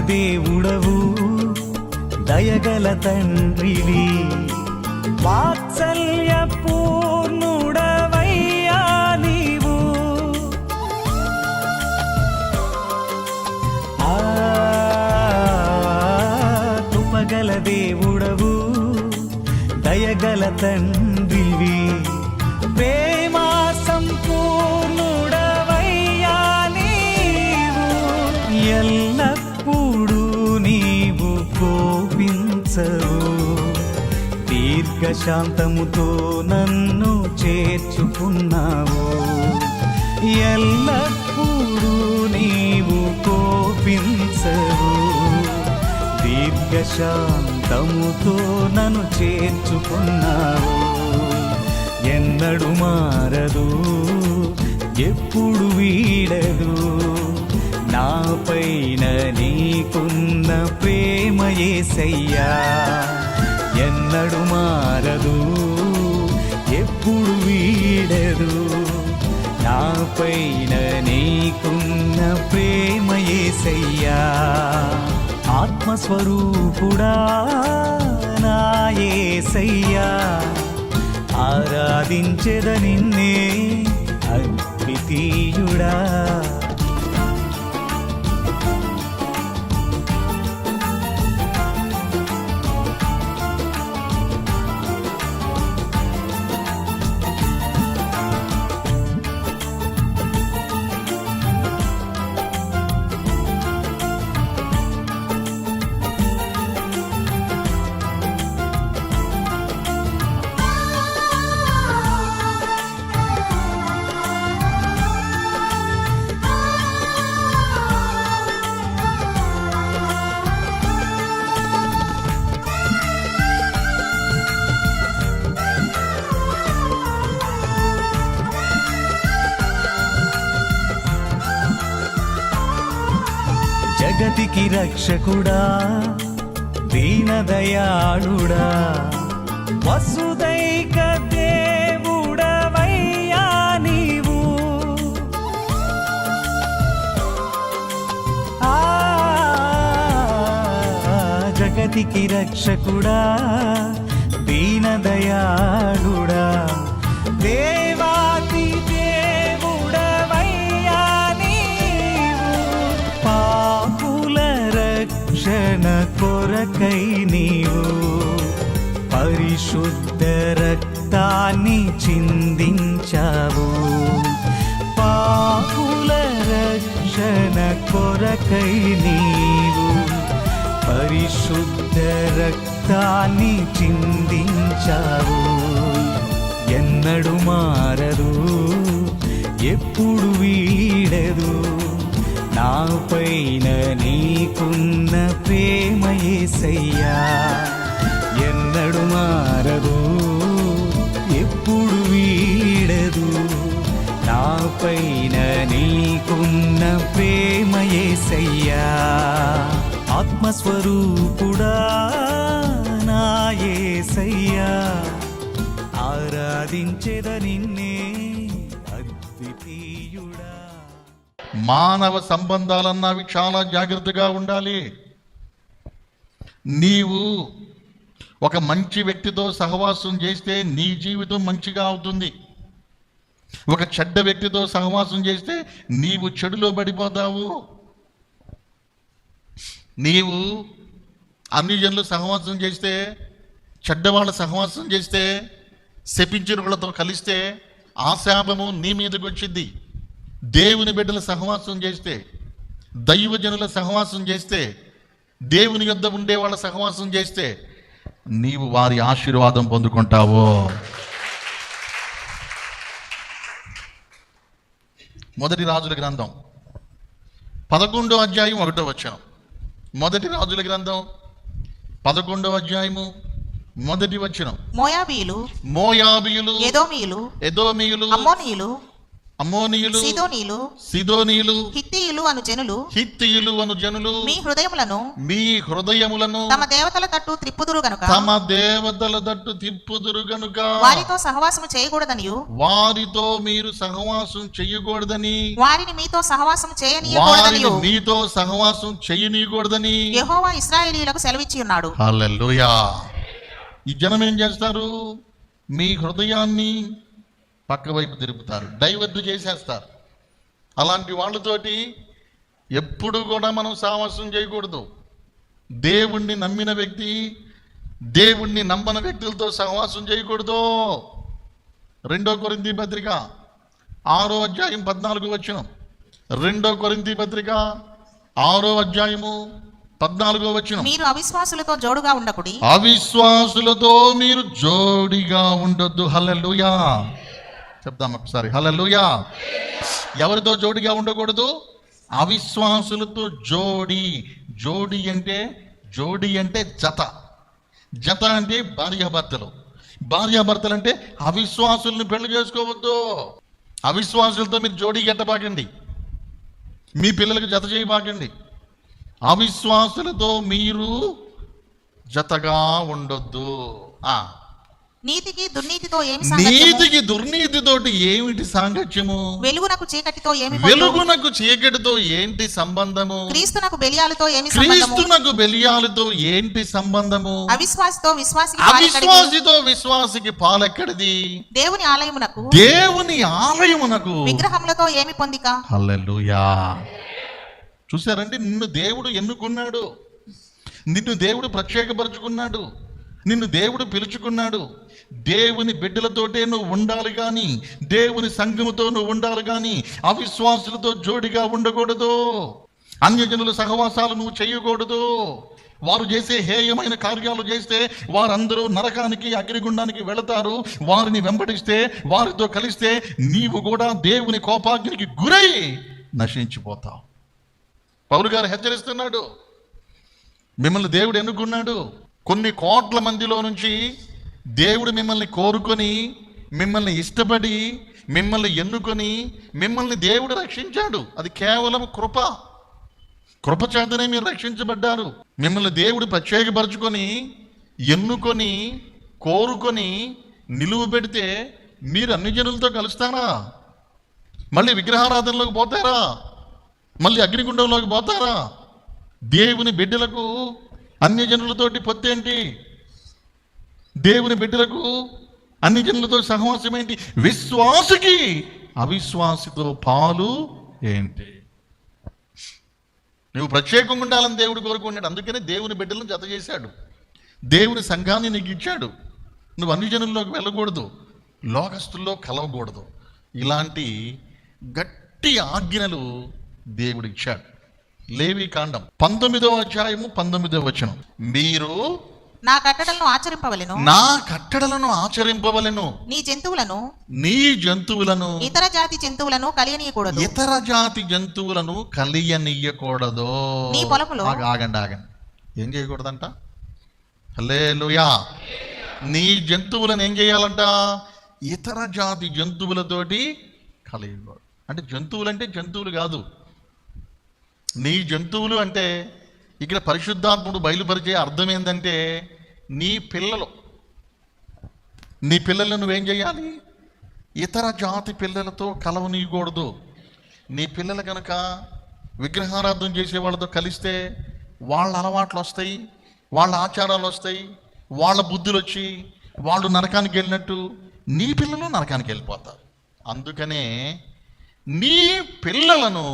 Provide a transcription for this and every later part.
దేవుడవు దయగల తండ్రివి. వాత్సల్య పూర్ణుడవయ్యా నీవు. ఆ కృపగల దేవుడవు దయగల తండ్రివి. ప్రేమా సంపూర్ణుడవయ్యా నీవు. ఎల్లప్పుడూ దీర్ఘశాంతముతో నన్ను చేర్చుకున్నావు. ఎల్లప్పుడూ నీవు కోపించవు. దీర్ఘశాంతముతో నన్ను చేర్చుకున్నావు. ఎన్నడు మారదు ఎప్పుడు వీడదు. నాపైన నీకున్న ప్రేమ యేసయ్యా ఎన్నడు మారదు ఎప్పుడు వీడదు. నాపైన నీకున్న ప్రేమ యేసయ్యా ఆత్మస్వరూపుడా నా యేసయ్యా ఆరాధించెద నిన్నే అద్వితీయుడా జగతికి రక్షకుడా దీనదయాళుడా. వసుదైక దేవుడవయ్యా నీవు. ఆ జగతికి రక్షకుడా దీనదయాళుడా. దే కొరకై నీవు పరిశుద్ధ రక్తాన్ని చిందించావు. పాపుల రక్షణ కొరకై నీవు పరిశుద్ధ రక్తాన్ని చిందించావు. ఎన్నడు మారదు ఎప్పుడు వీడదు. నాపైన నీకున్న ప్రేమ యేసయ్యా ఎన్నడు మారదు ఎప్పుడు వీడదు. నాపైన నీకున్న ప్రేమ యేసయ్యా ఆత్మస్వరూపుడా నా యేసయ్యా ఆరాధించేద నిన్నే మానవ సంబంధాలన్నవి చాలా జాగ్రత్తగా ఉండాలి. నీవు ఒక మంచి వ్యక్తితో సహవాసం చేస్తే నీ జీవితం మంచిగా అవుతుంది. ఒక చెడ్డ వ్యక్తితో సహవాసం చేస్తే నీవు చెడులో పడిపోతావు. నీవు అన్ని జనులు సహవాసం చేస్తే చెడ్డవాళ్ళ సహవాసం చేస్తే శపించిన వాళ్ళతో కలిస్తే ఆ శాపము నీ మీదకి వచ్చింది. దేవుని బిడ్డల సహవాసం చేస్తే దైవజనుల సహవాసం చేస్తే దేవుని యొద్ద ఉండే వాళ్ళ సహవాసం చేస్తే నీవు వారి ఆశీర్వాదం పొందుకుంటావు. మొదటి రాజుల గ్రంథం. పదకొండో అధ్యాయం ఒకటో వచ్చాం మొదటి రాజుల గ్రంథం. పదకొండో అధ్యాయము మొదటి వచనం. మోయాబీలు మోయాబీయులు ఎదోమీయులు ఎదోమీయులు అమ్మోనీయులు అమ్మోనీయులు సిదోనీయులు సిదోనీయులు హిత్తీయులు అను జనులు హిత్తీయులు అను జనులు మీ హృదయములను మీ హృదయములను తమ దేవతల తట్టు త్రిప్పుదురు గనుక. తమ దేవతల తిప్పుదురు గనుక. వారితో సహవాసము చేయకూడదనియు. వారితో మీరు సహవాసం చెయ్యకూడదని వారిని మీతో సహవాసం వారిని చేయనీయకూడదనియు మీతో సహవాసం చెయ్యనీయకూడదని యెహోవా ఇశ్రాయేలీయులకు సెలవిచ్చి ఉన్నాడు హల్లెలూయా. ఈ జనం ఏం చేస్తారు? మీ హృదయాన్ని పక్క వైపు తిరుపుతారు డైవర్ట్ చేసేస్తారు. అలాంటి వాళ్ళతోటి ఎప్పుడు కూడా మనం సాహసం చేయకూడదు. దేవుణ్ణి నమ్మిన వ్యక్తి దేవుణ్ణి నమ్మని వ్యక్తులతో సహవాసం చేయకూడదు. రెండో కొరింది పత్రిక ఆరో అధ్యాయం పద్నాలుగు వచ్చిన రెండో కొరింది పత్రిక ఆరో అధ్యాయము పద్నాలుగో వచ్చిన మీరు అవిశ్వాసులతో జోడుగా ఉండకుడి. అవిశ్వాసులతో మీరు జోడిగా ఉండొద్దు. హల్లెలూయా. చెప్దాం ఒకసారి. హలలుయా ఎవరితో జోడిగా ఉండకూడదు? అవిశ్వాసులతో జోడి. జోడి అంటే జోడి అంటే జత. జత అంటే భార్యాభర్తలు భార్యాభర్తలు అంటే అవిశ్వాసుల్ని పెళ్ళి చేసుకోవద్దు. అవిశ్వాసులతో మీరు జోడీ గట్టబాకండి మీ పిల్లలకు జత చేయబాకండి అవిశ్వాసులతో మీరు జతగా ఉండొద్దు. నీతికి దుర్నీతితో ఏమి నీతికి దుర్నీతితోటి ఏమిటి సాంగత్యము? వెలుగునకు చీకటితో ఏమి? వెలుగునకు చీకటితో ఏంటి సంబంధము? క్రీస్తునకు బెలియాలతో ఏమి క్రీస్తునకు బెలియాలతో ఏంటి సంబంధము? అవిశ్వాసతో విశ్వాసికి? అవిశ్వాసితో విశ్వాసికి పాలెక్కడిది? దేవుని ఆలయమునకు? దేవుని ఆలయమునకు? విగ్రహములతో ఏమి పొందిక? హల్లెలూయా. చూసారండి నిన్ను దేవుడు ఎన్నుకున్నాడు. నిన్ను దేవుడు ప్రత్యేకపరుచుకున్నాడు. నిన్ను దేవుడు పిలుచుకున్నాడు. దేవుని బిడ్డలతోటే నువ్వు ఉండాలి కానీ దేవుని సంఘముతో నువ్వు ఉండాలి కానీ అవిశ్వాసులతో జోడిగా ఉండకూడదు. అన్యజనుల సహవాసాలు నువ్వు చేయకూడదు. వారు చేసే హేయమైన కార్యాలు చేస్తే వారందరూ నరకానికి అగ్నిగుండానికి వెళతారు. వారిని వెంబడిస్తే వారితో కలిస్తే నీవు కూడా దేవుని కోపాగ్నికి గురై నశించిపోతావు. పౌలు గారు హెచ్చరిస్తున్నాడు. మిమ్మల్ని దేవుడు ఎన్నుకున్నాడు? కొన్ని కోట్ల మందిలో నుంచి దేవుడు మిమ్మల్ని కోరుకొని మిమ్మల్ని ఇష్టపడి మిమ్మల్ని ఎన్నుకొని మిమ్మల్ని దేవుడు రక్షించాడు. అది కేవలం కృప. కృప చేతనే మీరు రక్షించబడ్డారు. మిమ్మల్ని దేవుడు ప్రత్యేకపరచుకొని ఎన్నుకొని కోరుకొని నిలువ పెడితే మీరు అన్ని జనులతో కలుస్తారా? మళ్ళీ విగ్రహారాధనలోకి పోతారా? మళ్ళీ అగ్నిగుండంలోకి పోతారా? దేవుని బిడ్డలకు అన్ని జనులతోటి పొత్తేంటి? దేవుని బిడ్డలకు అన్ని జనులతో సహవాసం ఏంటి? విశ్వాసుకి అవిశ్వాసితో పాలు ఏంటి? నువ్వు ప్రత్యేకంగా ఉండాలని దేవుడు కోరుకున్నాడు. అందుకనే దేవుని బిడ్డలను జత చేశాడు. దేవుని సంఘాన్ని నీకు ఇచ్చాడు. నువ్వు అన్ని జనుల్లోకి వెళ్ళకూడదు. లోకస్తుల్లో కలవకూడదు. ఇలాంటి గట్టి ఆజ్ఞలు దేవుడు ఇచ్చాడు. లేవి కాండం పంతొమ్మిదో అధ్యాయము పంతొమ్మిదవ వచనం. మీరు నా కట్టడలను ఆచరింపవలెను. నా కట్టడలను ఆచరింపవలెను. నీ జంతువులను నీ జంతువులను ఇతర జాతి జంతువులను కలియనీయకూడదు. ఇతర జాతి జంతువులను కలియనియ్యకూడదు నీ పొలములో- ఆగ- ఆగండి ఆగండి. ఏం చేయకూడదంట? హల్లెలూయా. నీ జంతువులను ఏం చేయాలంట? ఇతర జాతి జంతువులతోటి కలియకూడదు. అంటే జంతువులు అంటే జంతువులు కాదు. నీ జంతువులు అంటే ఇక్కడ పరిశుద్ధాత్ముడు బయలుపరిచే అర్థం ఏంటంటే నీ పిల్లలు నీ పిల్లలను నువ్వేం చేయాలి? ఇతర జాతి పిల్లలతో కలవనీయకూడదు. నీ పిల్లలు కనుక విగ్రహారాధన చేసే వాళ్ళతో కలిస్తే వాళ్ళ అలవాట్లు వస్తాయి వాళ్ళ ఆచారాలు వస్తాయి వాళ్ళ బుద్ధులు వచ్చి వాళ్ళు నరకానికి వెళ్ళినట్టు నీ పిల్లలు నరకానికి వెళ్ళిపోతారు. అందుకనే నీ పిల్లలను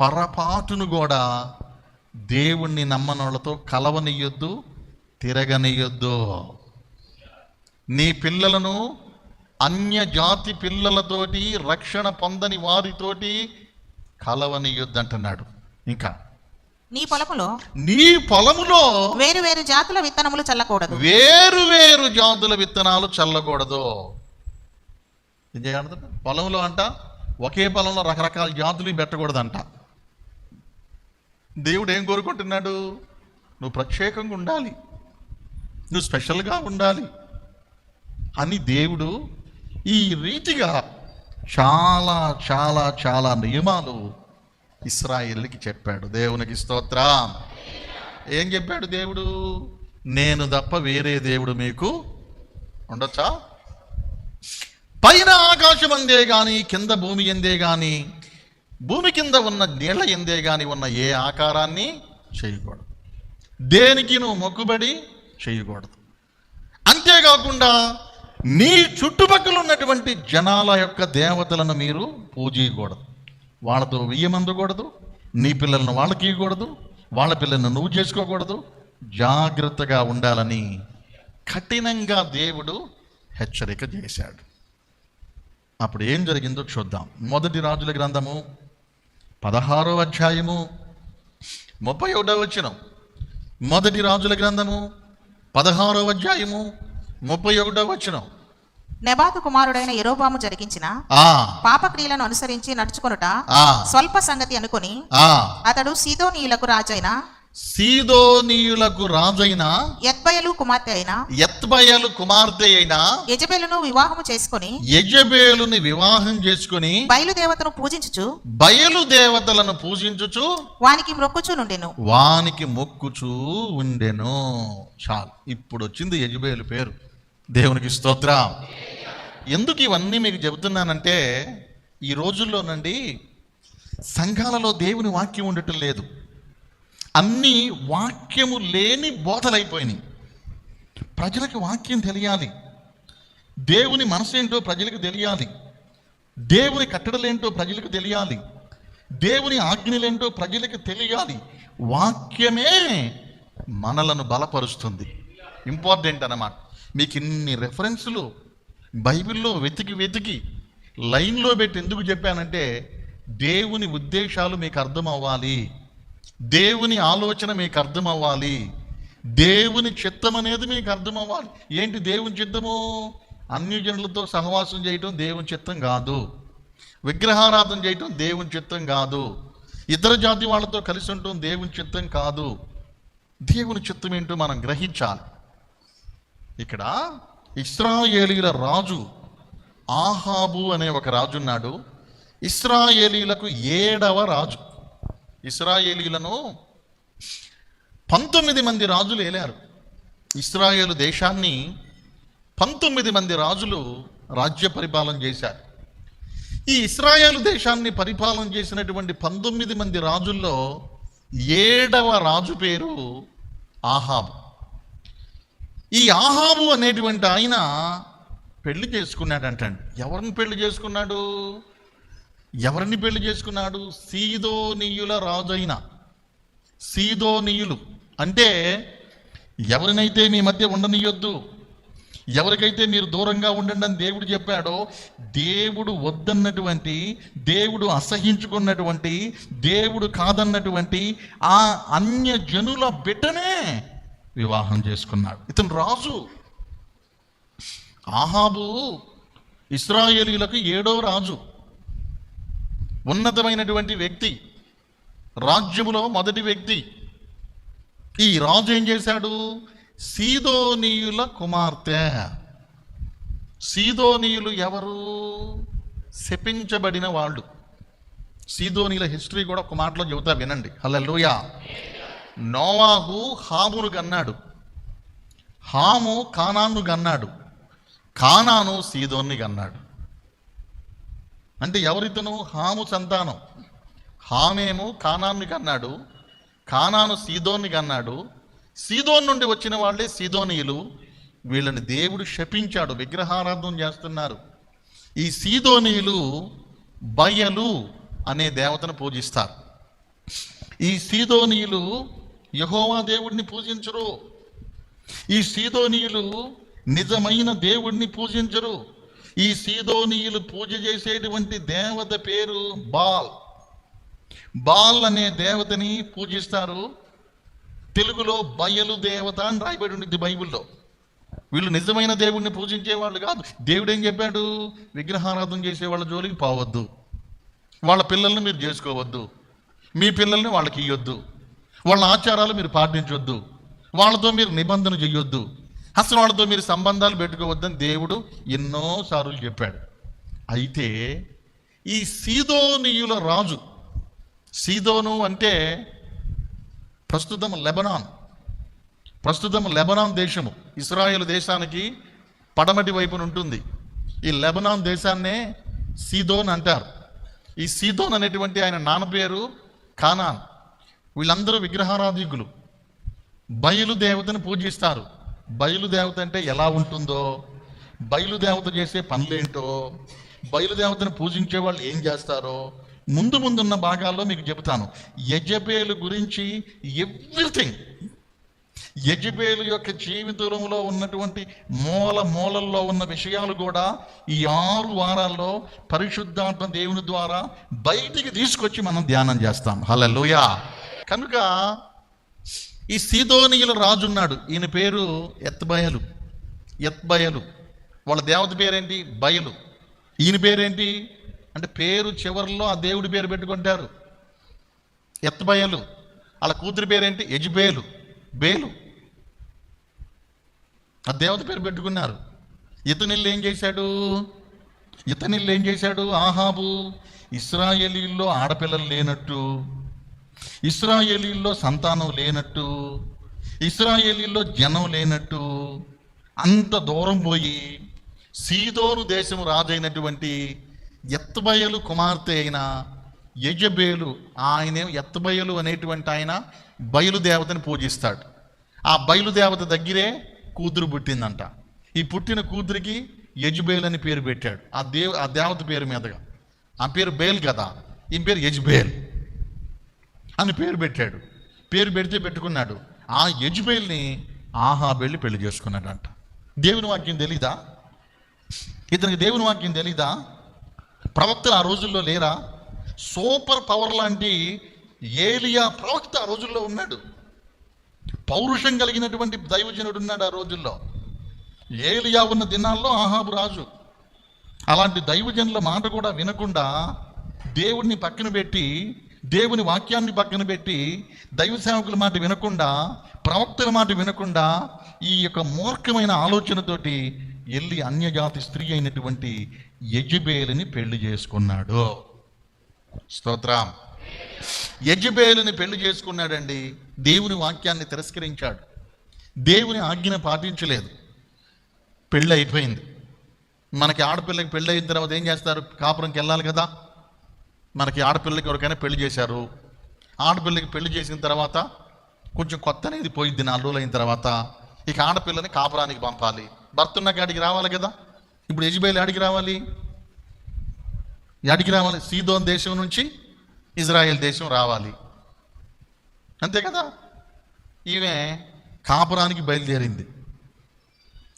పొరపాటును కూడా దేవుణ్ణి నమ్మనోళ్ళతో కలవనియొద్దు తిరగనియొద్దు నీ పిల్లలను అన్య జాతి పిల్లలతోటి రక్షణ పొందని వారితోటి కలవనియొద్దు అంటున్నాడు ఇంకా నీ పొలములో నీ పొలములో వేరు వేరు జాతుల విత్తనములు చల్లకూడదు. వేరు వేరు జాతుల విత్తనాలు చల్లకూడదు. ఏం పొలంలో అంట ఒకే పొలంలో రకరకాల జాతులు పెట్టకూడదంట. దేవుడు ఏం కోరుకుంటున్నాడు? నువ్వు ప్రత్యేకంగా ఉండాలి. నువ్వు స్పెషల్గా ఉండాలి. అని దేవుడు ఈ రీతిగా చాలా చాలా చాలా నియమాలు ఇస్రాయిల్కి చెప్పాడు. దేవునికి స్తోత్రం. ఏం చెప్పాడు దేవుడు? నేను తప్ప వేరే దేవుడు మీకు ఉండొచ్చా? పైన ఆకాశం అందే కానీ కింద భూమి ఎందే కానీ భూమి కింద ఉన్న నీళ్ళ ఎందే కానీ ఉన్న ఏ ఆకారాన్ని చేయకూడదు. దేనికి నువ్వు మొక్కుబడి చేయకూడదు. అంతేకాకుండా నీ చుట్టుపక్కల ఉన్నటువంటి జనాల యొక్క దేవతలను మీరు పూజించకూడదు వాళ్ళతో వెయ్యమందకూడదు నీ పిల్లలను వాళ్ళకి ఇవ్వకూడదు వాళ్ళ పిల్లలను నువ్వు చేసుకోకూడదు. జాగ్రత్తగా ఉండాలని కఠినంగా దేవుడు హెచ్చరిక చేశాడు. అప్పుడు ఏం జరిగిందో చూద్దాం. మొదటి రాజుల గ్రంథము పదహారో అధ్యాయము ముప్పై ఒకటో వచనం. మొదటి రాజుల గ్రంథము పదహారో అధ్యాయము ముప్పై ఒకటో వచనం. నెబాతు కుమారుడైన ఎరోబాము జరిగించిన ఆ. పాపక్రియలను అనుసరించి నడుచుకొనుట స్వల్ప సంగతి అనుకుని అతడు సీదోనీయులకు రాజైన సీదోనీయులకు రాజైన ఎత్బయలు కుమార్తె అయిన ఎత్బయలు కుమార్తె అయిన యజబెలును వివాహము చేసుకుని యజబేలుని వివాహం చేసుకుని బయలుదేవతను పూజించుచు బయలు దేవతలను పూజించుచు వానికి మ్రొక్కుచు నుండెను. వానికి మొక్కుచూ ఉండెను. చాలు. ఇప్పుడు వచ్చింది యజబేలు పేరు. దేవునికి స్తోత్రం. ఎందుకు ఇవన్నీ మీకు చెబుతున్నానంటే ఈ రోజుల్లోనండి సంఘాలలో దేవుని వాక్యం ఉండటం లేదు. అన్నీ వాక్యము లేని బోధలైపోయినాయి. ప్రజలకు వాక్యం తెలియాలి. దేవుని మనసు ఏంటో ప్రజలకు తెలియాలి. దేవుని కట్టడలేంటో ప్రజలకు తెలియాలి. దేవుని ఆజ్ఞలేంటో ప్రజలకు తెలియాలి. వాక్యమే మనలను బలపరుస్తుంది. ఇంపార్టెంట్ అన్నమాట మీకు ఇన్ని రెఫరెన్సులు బైబిల్లో వెతికి వెతికి లైన్లో పెట్టి ఎందుకు చెప్పానంటే దేవుని ఉద్దేశాలు మీకు అర్థం అవ్వాలి దేవుని ఆలోచన మీకు అర్థమవ్వాలి. దేవుని చిత్తం అనేది మీకు అర్థం అవ్వాలి ఏంటి దేవుని చిత్తము? అన్యజనులతో సహవాసం చేయటం దేవుని చిత్తం కాదు. విగ్రహారాధన చేయటం దేవుని చిత్తం కాదు. ఇతర జాతి వాళ్ళతో కలిసి ఉండటం దేవుని చిత్తం కాదు. దేవుని చిత్తం ఏంటో మనం గ్రహించాలి. ఇక్కడ ఇస్రాయేలీల రాజు ఆహాబు అనే ఒక రాజు ఉన్నాడు. ఇస్రాయేలీలకు ఏడవ రాజు. ఇస్రాయేలీలను పంతొమ్మిది మంది రాజులు ఏలారు? ఇస్రాయేలు దేశాన్ని పంతొమ్మిది మంది రాజులు రాజ్య పరిపాలన చేశారు. ఈ ఇస్రాయేలు దేశాన్ని పరిపాలన చేసినటువంటి పంతొమ్మిది మంది రాజుల్లో ఏడవ రాజు పేరు ఆహాబు. ఈ ఆహాబు అనేటువంటి ఆయన పెళ్ళి చేసుకున్నాడంటండి. ఎవరిని పెళ్ళి చేసుకున్నాడు? ఎవరిని పెళ్ళి చేసుకున్నాడు? సీదోనీయుల రాజైన. సీదోనీయులు. అంటే ఎవరినైతే మీ మధ్య ఉండనియొద్దు ఎవరికైతే మీరు దూరంగా ఉండండి అని దేవుడు చెప్పాడో దేవుడు వద్దన్నటువంటి దేవుడు అసహించుకున్నటువంటి దేవుడు కాదన్నటువంటి ఆ అన్య జనుల బిడ్డనే వివాహం చేసుకున్నాడు. ఇతను రాజు. ఆహాబు ఇస్రాయేలీలకు ఏడో రాజు. ఉన్నతమైనటువంటి వ్యక్తి రాజ్యములో మొదటి వ్యక్తి. ఈ రాజు ఏం చేశాడు? సీదోనీయుల కుమార్తె. సీదోనీయులు ఎవరు? శపించబడిన వాళ్ళు. సీదోనీల హిస్టరీ కూడా ఒక మాటలో చెబుతా వినండి. హల్లెలూయా. నోవాహు హామును గన్నాడు హాము కానాను గన్నాడు కానాను సీదోన్ని గన్నాడు అంటే ఎవరితను హాము సంతానం. హామేము కానాన్ని కన్నాడు కానాను సీదోన్ని కన్నాడు. సీదోన్ నుండి వచ్చిన వాళ్ళే సీదోనీయులు. వీళ్ళని దేవుడు శపించాడు విగ్రహారాధన చేస్తున్నారు. ఈ సీదోనీయులు బయలు అనే దేవతను పూజిస్తారు. ఈ సీదోనీయులు యహోవా దేవుడిని పూజించరు. ఈ సీదోనీయులు నిజమైన దేవుడిని పూజించరు. ఈ సీదోనీయులు పూజ చేసేటువంటి దేవత పేరు బాల్. బాల్ అనే దేవతని పూజిస్తారు. తెలుగులో బయలు దేవత అని రాయబడి ఉంటుంది బైబిల్లో. వీళ్ళు నిజమైన దేవుడిని పూజించే వాళ్ళు కాదు. దేవుడు ఏం చెప్పాడు? విగ్రహారాధన చేసే వాళ్ళ జోలికి పోవద్దు. వాళ్ళ పిల్లల్ని మీరు చేసుకోవద్దు. మీ పిల్లల్ని వాళ్ళకి ఇవ్వద్దు వాళ్ళ ఆచారాలు మీరు పాటించొద్దు. వాళ్ళతో మీరు నిబంధన చెయ్యొద్దు. అసలు వాళ్ళతో మీరు సంబంధాలు పెట్టుకోవద్దని దేవుడు ఎన్నోసార్లు చెప్పాడు. అయితే ఈ సీదోనీయుల రాజు సీదోను అంటే ప్రస్తుతం లెబనాన్ ప్రస్తుతం లెబనాన్ దేశము ఇస్రాయేల్ దేశానికి పడమటి వైపున ఉంటుంది. ఈ లెబనాన్ దేశాన్నే సీదోన్ అంటారు. ఈ సీదోన్ అనేటువంటి ఆయన నాన్న పేరు కానాన్. వీళ్ళందరూ విగ్రహారాధికులు. బయలు దేవతను పూజిస్తారు. బయలుదేవత అంటే ఎలా ఉంటుందో? బయలుదేవత చేసే పనులేంటో? బయలుదేవతను పూజించే వాళ్ళు ఏం చేస్తారో? ముందు ముందున్న భాగాల్లో మీకు చెబుతాను. యజబేలు గురించి ఎవ్రీథింగ్. యజబేలు యొక్క జీవితంలో ఉన్నటువంటి మూల మూలల్లో ఉన్న విషయాలు కూడా ఈ ఆరు వారాల్లో పరిశుద్ధాత్మ దేవుని ద్వారా బయటికి తీసుకొచ్చి మనం ధ్యానం చేస్తాం. హల్లెలూయా. కనుక ఈ సీదోనియుల రాజు ఉన్నాడు. ఈయన పేరు ఎత్బయలు ఎత్బయలు వాళ్ళ దేవత పేరేంటి? బయలు. ఈయన పేరేంటి? అంటే పేరు చివరిలో ఆ దేవుడి పేరు పెట్టుకుంటారు. ఎత్బయలు వాళ్ళ కూతురి పేరేంటి? యజ్బేలు. బేలు. ఆ దేవత పేరు పెట్టుకున్నారు. ఇతనిల్లు ఏం చేశాడు? ఇతనిల్లు ఏం చేశాడు? ఆహాబు ఇస్రాయేలీల్లో ఆడపిల్లలు లేనట్టు ఇస్రాయేలీల్లో సంతానం లేనట్టు ఇస్రాయేలీల్లో జనం లేనట్టు అంత దూరం పోయి సీదోరు దేశం రాజైనటువంటి ఎత్తబయలు కుమార్తె అయిన యజబేలు ఆయన ఎత్తబయలు అనేటువంటి ఆయన బయలుదేవతని పూజిస్తాడు. ఆ బయలుదేవత దగ్గరే కూతురు పుట్టిందంట. ఈ పుట్టిన కూతురికి యజ్బేల్ అని పేరు పెట్టాడు. ఆ దేవ ఆ దేవత పేరు మీదగా. ఆ పేరు బేల్ కదా? ఈ పేరు యజ్బేల్. అని పేరు పెట్టాడు. పేరు పెడితే పెట్టుకున్నాడు. ఆ యజ్బేల్ని ఆహా వెళ్ళి పెళ్ళి చేసుకున్నాడంట. దేవుని వాక్యం తెలీదా? ఇతనికి దేవుని వాక్యం తెలీదా? ప్రవక్తలు ఆ రోజుల్లో లేరా? సూపర్ పవర్ లాంటి ఏలియా ప్రవక్త ఆ రోజుల్లో ఉన్నాడు. పౌరుషం కలిగినటువంటి దైవజనుడు ఉన్నాడు ఆ రోజుల్లో. ఏలియా ఉన్న దినాల్లో ఆహాబు రాజు. అలాంటి దైవజనుల మాట కూడా వినకుండా దేవుడిని పక్కన పెట్టి దేవుని వాక్యాన్ని పక్కన పెట్టి దైవ సేవకుల మాట వినకుండా ప్రవక్తల మాట వినకుండా ఈ యొక్క మూర్ఖమైన ఆలోచనతోటి వెళ్ళి అన్యజాతి స్త్రీ అయినటువంటి యజబేలుని పెళ్ళి చేసుకున్నాడు. స్తోత్రం. యజబేలుని పెళ్ళి చేసుకున్నాడండి. దేవుని వాక్యాన్ని తిరస్కరించాడు. దేవుని ఆజ్ఞను పాటించలేదు. పెళ్ళి అయిపోయింది. మనకి ఆడపిల్లకి పెళ్ళి అయిన తర్వాత ఏం చేస్తారు? కాపురంకి వెళ్ళాలి కదా. మనకి ఆడపిల్లకి ఎవరికైనా పెళ్ళి చేశారు. ఆడపిల్లకి పెళ్ళి చేసిన తర్వాత కొంచెం కొత్త అనేది పోయిద్ది నాలుగు రోజులు అయిన తర్వాత. ఇక ఆడపిల్లని కాపురానికి పంపాలి. భర్త ఉన్న కాడికి రావాలి కదా. ఇప్పుడు యజ్బేల్ ఆడికి రావాలి? యాడికి రావాలి? సీదోన్ దేశం నుంచి ఇజ్రాయెల్ దేశం రావాలి. అంతే కదా? ఈమె కాపురానికి బయలుదేరింది.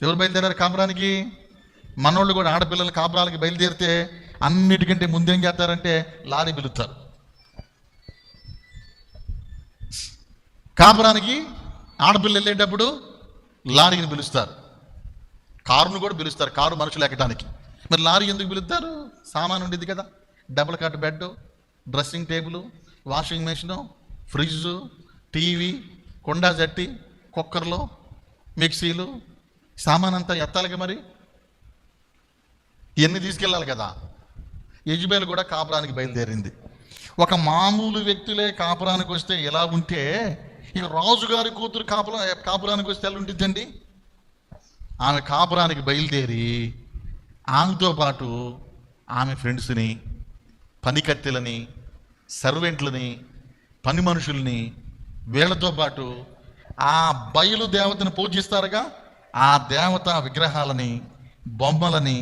ఎవరు బయలుదేరారు కాపురానికి? మనోళ్ళు కూడా ఆడపిల్లలు కాపురాలకి బయలుదేరితే అన్నిటికంటే ముందేం చేస్తారంటే లారీ పిలుస్తారు. కాపురానికి ఆడపిల్ల వెళ్ళేటప్పుడు లారీని పిలుస్తారు. కారును కూడా పిలుస్తారు. కారు మనుషులు ఎక్కడానికి మరి లారీ ఎందుకు పిలుస్తారు? సామాన్ ఉండేది కదా. Double cot bed dressing table washing machine fridge TV కొండా జట్టి కుక్కర్లు మిక్సీలు సామాన్ అంతా ఎత్తాలిగా మరి. ఇవన్నీ తీసుకెళ్ళాలి కదా. యజ్బేల్ కూడా కాపురానికి బయలుదేరింది. ఒక మామూలు వ్యక్తులే కాపురానికి వస్తే ఎలా ఉంటే ఇక రాజుగారి కూతురు కాపురా కాపురానికి వస్తే ఎలా ఉంటుందండి ఆమె కాపురానికి బయలుదేరి ఆమెతో పాటు ఆమె ఫ్రెండ్స్ని పనికత్తెలని సర్వెంట్లని పని మనుషుల్ని వీళ్ళతో పాటు ఆ బయలు దేవతను పూజిస్తారుగా ఆ దేవత విగ్రహాలని బొమ్మలని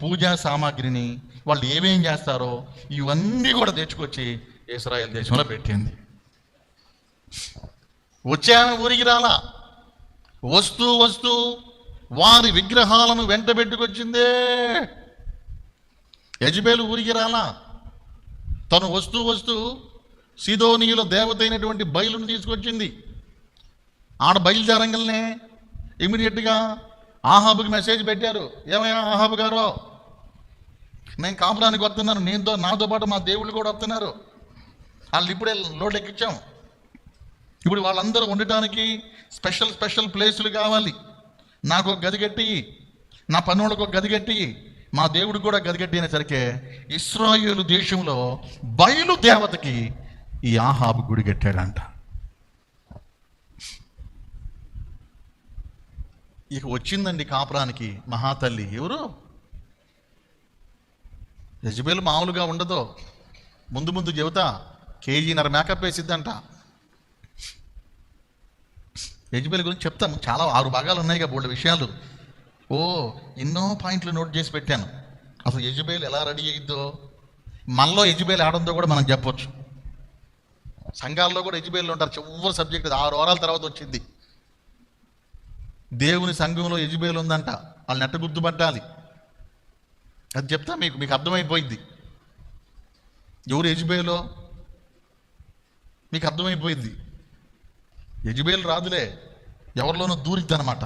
పూజా సామాగ్రిని వాళ్ళు ఏమేం చేస్తారో ఇవన్నీ కూడా తెచ్చుకొచ్చి ఇస్రాయల్ దేశంలో పెట్టింది. వచ్చాను ఊరికి రాలా. వస్తూ వస్తూ వారి విగ్రహాలను వెంట పెట్టుకొచ్చిందే. యజ్బేలు ఊరికి రాలా. తను వస్తూ వస్తూ సిదోనీయుల దేవత అయినటువంటి బయలును తీసుకొచ్చింది. ఆడ బయలుదేరంగల్నే ఇమీడియట్గా ఆహాబుకి మెసేజ్ పెట్టారు. ఏమయ్యా ఆహాబు గారు? నేను కాపురానికి వస్తున్నాను నేనుతో నాతో పాటు మా దేవుళ్ళు కూడా వస్తున్నారు. వాళ్ళు ఇప్పుడే లోడ్ ఎక్కించాం ఇప్పుడు వాళ్ళందరూ ఉండటానికి స్పెషల్ స్పెషల్ ప్లేసులు కావాలి. నాకు ఒక గది కట్టి నా పనులకు ఒక గది కట్టి మా దేవుడు కూడా గది కట్టిన సరికే ఇస్రాయేలు దేశంలో బయలు దేవతకి ఈ ఆహాబు గుడి కట్టాడంట. ఇక వచ్చిందండి కాపురానికి మహాతల్లి. ఎవరు? యజబేలు మామూలుగా ఉండదు. ముందు ముందు చెబుతా కేజీన్నర మేకప్ వేసిద్దంట. యజబేల్ గురించి చెప్తాం చాలా ఆరు భాగాలు ఉన్నాయి కదా బోల్డ్ విషయాలు. ఓ ఎన్నో పాయింట్లు నోట్ చేసి పెట్టాను. అసలు యజబేల్ ఎలా రెడీ అయ్యిద్దో మనలో యజబేల్ ఆడందో కూడా మనం చెప్పొచ్చు. సంఘాల్లో కూడా యజబేల్ ఉంటారు. చివరి సబ్జెక్ట్ ఆరు వారాల తర్వాత వచ్చింది. దేవుని సంఘంలో యజబేల్ ఉందంట. వాళ్ళు నెట్ట గుర్తుపట్టాలి. అది చెప్తా మీకు మీకు అర్థమైపోయింది. ఎవరు యజబేలో? మీకు అర్థమైపోయింది. యజుబేలు రాదులే. ఎవరిలోనో దూరిద్ది అనమాట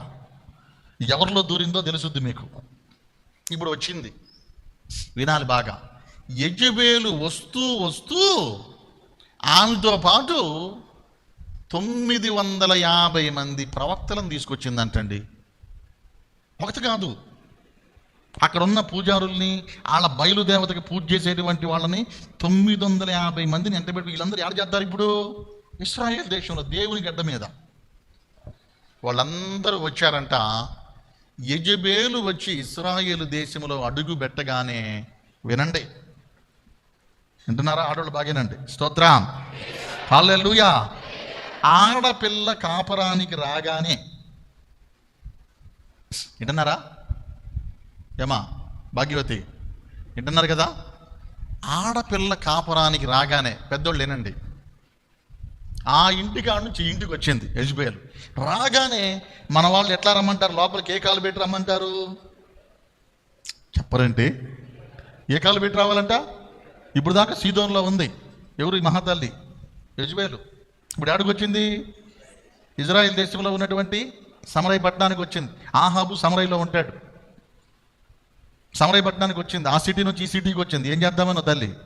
ఎవరిలో దూరిందో తెలుసుద్ది మీకు. ఇప్పుడు వచ్చింది. వినాలి బాగా. యజుబేలు వస్తూ వస్తూ ఆమెతో పాటు తొమ్మిది వందల యాభై మంది ప్రవక్తలను తీసుకొచ్చిందంటండి. ఒకటి కాదు అక్కడ ఉన్న పూజారుల్ని వాళ్ళ బయలుదేవతకి పూజ చేసేటువంటి వాళ్ళని తొమ్మిది వందల యాభై మందిని ఎంత పెట్టి వీళ్ళందరూ ఏడ చేస్తారు ఇప్పుడు? ఇస్రాయేల్ దేశంలో దేవుని గడ్డ మీద. వాళ్ళందరూ వచ్చారంట. యజబేలు వచ్చి ఇస్రాయేలు దేశంలో అడుగు పెట్టగానే వినండి. వింటున్నారా? ఆడవాళ్ళు బాగేనండి స్తోత్రం. హల్లెలూయా. ఆడపిల్ల కాపరానికి రాగానే. వింటున్నారా? ఏమా భాగ్యవతి వింటున్నారు కదా? ఆడపిల్ల కాపురానికి రాగానే పెద్దోళ్ళు లేనండి. ఆ ఇంటికాడ నుంచి ఇంటికి వచ్చింది యజ్బేల్ రాగానే మన వాళ్ళు ఎట్లా రమ్మంటారు? లోపలికి ఏ కాలు పెట్టి రమ్మంటారు? చెప్పరండి ఏ కాలు పెట్టి రావాలంట? ఇప్పుడు దాకా సీదోన్లో ఉంది. ఎవరు ఈ మహాతల్లి? యజ్బేలు ఇప్పుడు ఆడికి వచ్చింది? ఇజ్రాయెల్ దేశంలో ఉన్నటువంటి సమరై పట్టణానికి వచ్చింది. ఆహాబు సమరయ్యలో ఉంటాడు. సమరయ పట్టణానికి వచ్చింది. ఆ సిటీ నుంచి ఈ సిటీకి వచ్చింది. ఏం చేద్దామని తల్లి?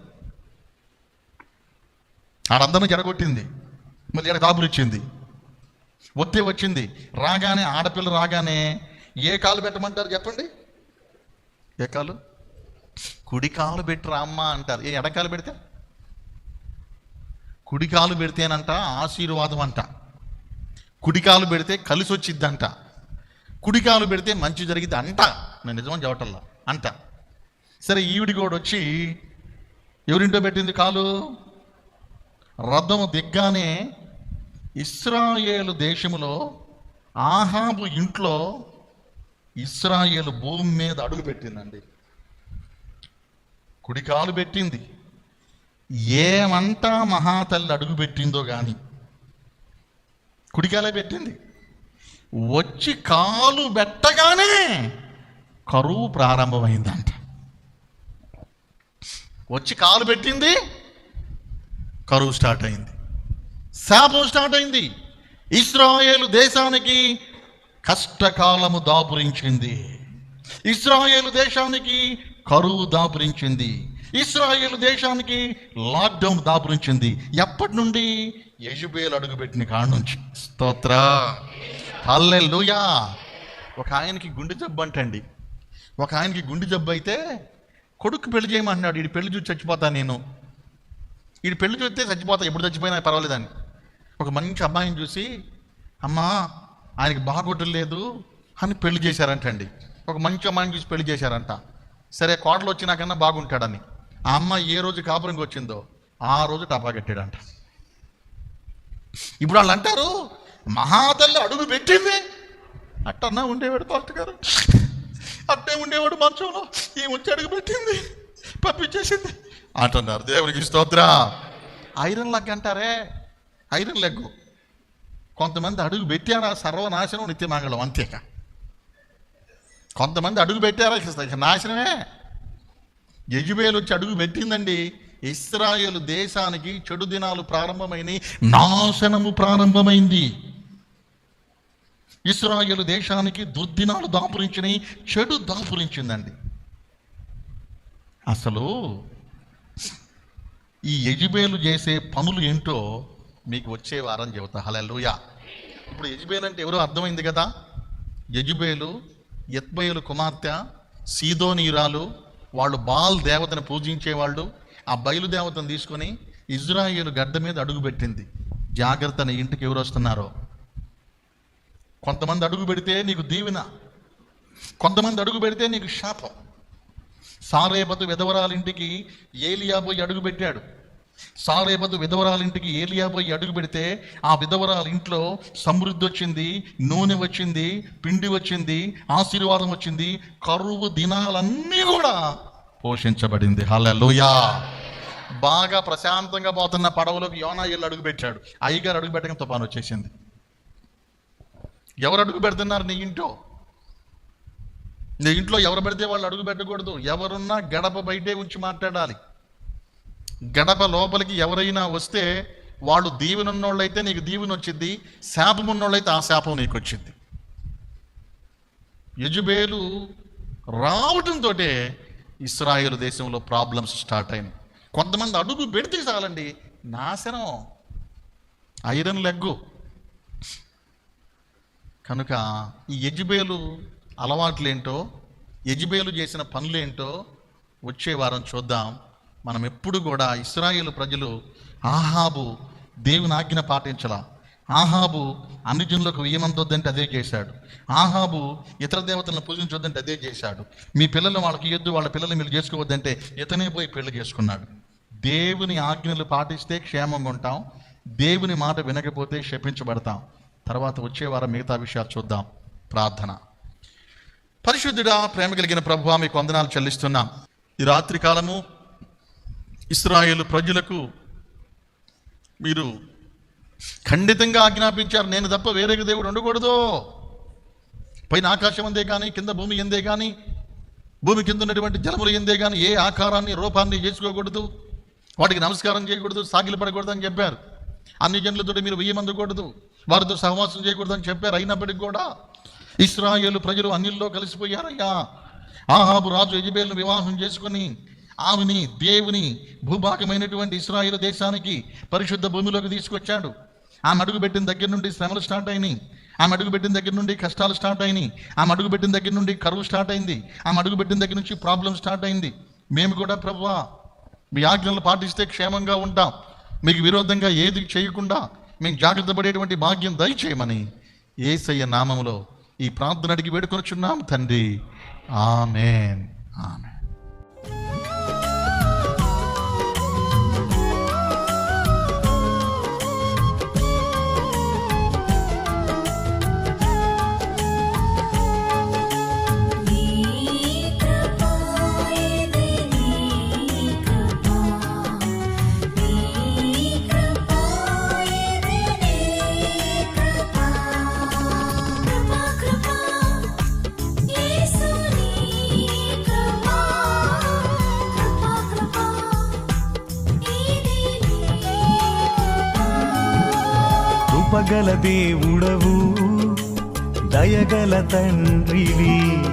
ఆడందరిని జడగొట్టింది మళ్ళీ ఇక్కడ దాపులు ఇచ్చింది. ఒత్తే వచ్చింది. రాగానే ఆడపిల్ల రాగానే ఏ కాలు పెట్టమంటారు చెప్పండి? ఏ కాలు? కుడి కాలు పెట్టి అమ్మ అంటారు. ఏ ఎడకాలు పెడితే? కుడి కాలు పెడితేనంట ఆశీర్వాదం అంట. కుడి కాలు పెడితే కలిసి వచ్చిద్దంట కుడి కాలు పెడితే మంచి జరిగింది అంట నేను నిజమని చెప్పటల్లా అంట. సరే ఈవిడి కూడా వచ్చి ఎవరింటో పెట్టింది కాలు? రథము దిగ్గానే ఇస్రాయేలు దేశములో ఆహాబు ఇంట్లో ఇస్రాయేలు భూమి మీద అడుగు పెట్టిందండి. కుడికాలు పెట్టింది. ఏమంటా మహాతల్లి అడుగు పెట్టిందో కానీ కుడికాలే పెట్టింది. వచ్చి కాలు పెట్టగానే కరువు ప్రారంభమైందంట. వచ్చి కాలు పెట్టింది కరువు స్టార్ట్ అయింది. శాపం స్టార్ట్ అయింది. ఇస్రాయేలు దేశానికి కష్టకాలము దాపురించింది. ఇస్రాయేలు దేశానికి కరువు దాపురించింది. ఇస్రాయేల్ దేశానికి లాక్డౌన్ దాపురించింది. ఎప్పటి నుండి? యజుబేలు అడుగుపెట్టిన కాడ నుంచి. స్తోత్ర. హల్లెలూయా. ఒక ఆయనకి గుండె జబ్బు అంటండి. ఒక ఆయనకి గుండె జబ్బు అయితే కొడుకు పెళ్ళి చేయమంటున్నాడు ఇది పెళ్ళి చూసి చచ్చిపోతా నేను. వీడు పెళ్ళి చూస్తే చచ్చిపోతా ఎప్పుడు చచ్చిపోయినా పర్వాలేదని ఒక మంచి అమ్మాయిని చూసి అమ్మా ఆయనకి బాగొట్టలేదు అని పెళ్ళి చేశారంటండి. ఒక మంచి అమ్మాయిని చూసి పెళ్ళి చేశారంట. సరే కోటలు వచ్చినాకన్నా బాగుంటాడని. ఆ అమ్మాయి ఏ రోజు కాపురంకి వచ్చిందో ఆ రోజు టపా కట్టాడంట. ఇప్పుడు వాళ్ళు అంటారు మహాతల్లి అడుగు పెట్టింది. అట్టన్నా ఉండేవాడు పాస్టర్ గారు. అట్టే ఉండేవాడు మంచంలో. ఈ ఉంచి అడుగు పెట్టింది పంపించేసింది. అంటున్నారు దేవునికి స్తోత్ర. ఐరన్ లెగ్ అంటారే? Iron leg. కొంతమంది అడుగు పెట్టారా? సర్వనాశనం నిత్యమంగళం అంతేక. కొంతమంది అడుగు పెట్టారా? ఇక నాశనమే. యజుబేలు వచ్చి అడుగు పెట్టిందండి. ఇస్రాయేల్ దేశానికి చెడు దినాలు ప్రారంభమైనవి నాశనము ప్రారంభమైంది. ఇస్రాయేల్ దేశానికి దుర్దినాలు దాపురించినాయి చెడు దాపురించిందండి. అసలు ఈ యజుబేలు చేసే పనులు ఏంటో మీకు వచ్చే వారం చెబుతా. హలెలుయా ఇప్పుడు యజుబేలు అంటే ఎవరో అర్థమైంది కదా? యజుబేలు ఎత్బయలు కుమార్తె సీదోనీరాలు వాళ్ళు బాల్ దేవతను పూజించేవాళ్ళు ఆ బయలు దేవతను తీసుకొని ఇజ్రాయేలు గడ్డ మీద అడుగుపెట్టింది. జాగ్రత్త నీ ఇంటికి ఎవరు వస్తున్నారో? కొంతమంది అడుగు పెడితే నీకు దీవెన కొంతమంది అడుగు పెడితే నీకు శాపం. సారేపతు విధవరాలింటికి ఏలియా పోయి అడుగు పెట్టాడు. సారేపతు విధవరాలింటికి ఏలియా పోయి అడుగు పెడితే ఆ విధవరాల ఇంట్లో సమృద్ధి వచ్చింది నూనె వచ్చింది పిండి వచ్చింది ఆశీర్వాదం వచ్చింది కరువు దినాలన్నీ కూడా పోషించబడింది. హలోయా బాగా ప్రశాంతంగా పోతున్న పడవలోకి యోనా ఇల్లు అడుగు పెట్టాడు. అయ్యగారు అడుగు పెట్టడం తుఫాను వచ్చేసింది. ఎవరు అడుగు పెడుతున్నారు నీ ఇంట్లో? నీ ఇంట్లో ఎవరు పెడితే వాళ్ళు అడుగు పెట్టకూడదు. ఎవరున్నా గడప బయటే ఉంచి మాట్లాడాలి. గడప లోపలికి ఎవరైనా వస్తే వాళ్ళు దీవెన ఉన్నోళ్ళైతే నీకు దీవెన వచ్చింది శాపం ఉన్నోళ్ళైతే ఆ శాపం నీకు వచ్చింది యజుబేలు రావటంతో ఇస్రాయేల్ దేశంలో ప్రాబ్లమ్స్ స్టార్ట్ అయినాయి. కొంతమంది అడుగు పెడితే చాలండి నాశనం. Iron leg. కనుక ఈ యజ్బేలు అలవాట్లేంటో యజ్బేలు చేసిన పనులేంటో వచ్చే వారం చూద్దాం. మనం ఎప్పుడు కూడా ఇస్రాయేల్ ప్రజలు ఆహాబు దేవుని ఆజ్ఞ పాటించలా. ఆహాబు అన్ని జనులకు ఏమంతొద్దంటే అదే చేశాడు. ఆహాబు ఇతర దేవతలను పూజించొద్దంటే అదే చేశాడు. మీ పిల్లలు వాళ్ళకి ఇయ్యొద్దు వాళ్ళ పిల్లలు మీరు చేసుకోవద్దంటే ఇతనే పోయి పెళ్ళి చేసుకున్నాడు. దేవుని ఆజ్ఞలు పాటిస్తే క్షేమంగా ఉంటాం. దేవుని మాట వినకపోతే శపించబడతాం. తర్వాత వచ్చే వారం మిగతా విషయాలు చూద్దాం. ప్రార్థన. పరిశుద్ధుడా ప్రేమ కలిగిన ప్రభువా మీకు వందనాలు చెల్లిస్తున్నాం. ఈ రాత్రి కాలము ఇస్రాయేల్ ప్రజలకు మీరు ఖండితంగా ఆజ్ఞాపించారు. నేను తప్ప వేరే దేవుడు ఉండకూడదు. పైన ఆకాశం అందే కానీ కింద భూమి ఎందే కానీ భూమి కింద ఉన్నటువంటి జలములు ఎందే కానీ ఏ ఆకారాన్ని రూపాన్ని చేసుకోకూడదు. వాటికి నమస్కారం చేయకూడదు సాగిలు పడకూడదు అని చెప్పారు. అన్ని జనులతో మీరు వెయ్యి మందకూడదు వారితో సహవాసం చేయకూడదు అని చెప్పారు. అయినప్పటికీ కూడా ఇస్రాయేలు ప్రజలు అన్నిల్లో కలిసిపోయారయ్యా. ఆహాబు రాజు యజబేలును వివాహం చేసుకొని ఆమెని దేవుని భూభాగమైనటువంటి ఇస్రాయేల్ దేశానికి పరిశుద్ధ భూమిలోకి తీసుకొచ్చాడు. ఆమె అడుగు పెట్టిన దగ్గర నుండి శ్రమలు స్టార్ట్ అయినాయి. ఆమె అడుగు పెట్టిన దగ్గర నుండి కష్టాలు స్టార్ట్ అయినాయి. ఆమె అడుగు పెట్టిన దగ్గర నుండి కరువు స్టార్ట్ అయింది. ఆమె అడుగు పెట్టిన దగ్గర నుంచి ప్రాబ్లం స్టార్ట్ అయింది. మేము కూడా ప్రభువా మీ ఆజ్ఞలు పాటిస్తే క్షేమంగా ఉంటాం. మీకు విరోధంగా ఏది చేయకుండా మేము జాగ్రత్త పడేటువంటి భాగ్యం దయచేయమని ఏసయ్య నామములో ఈ ప్రార్థన అడిగి వేడుకొనుచున్నాం తండ్రి. ఆమెన్. దేవుడవు దయగల తండ్రివి.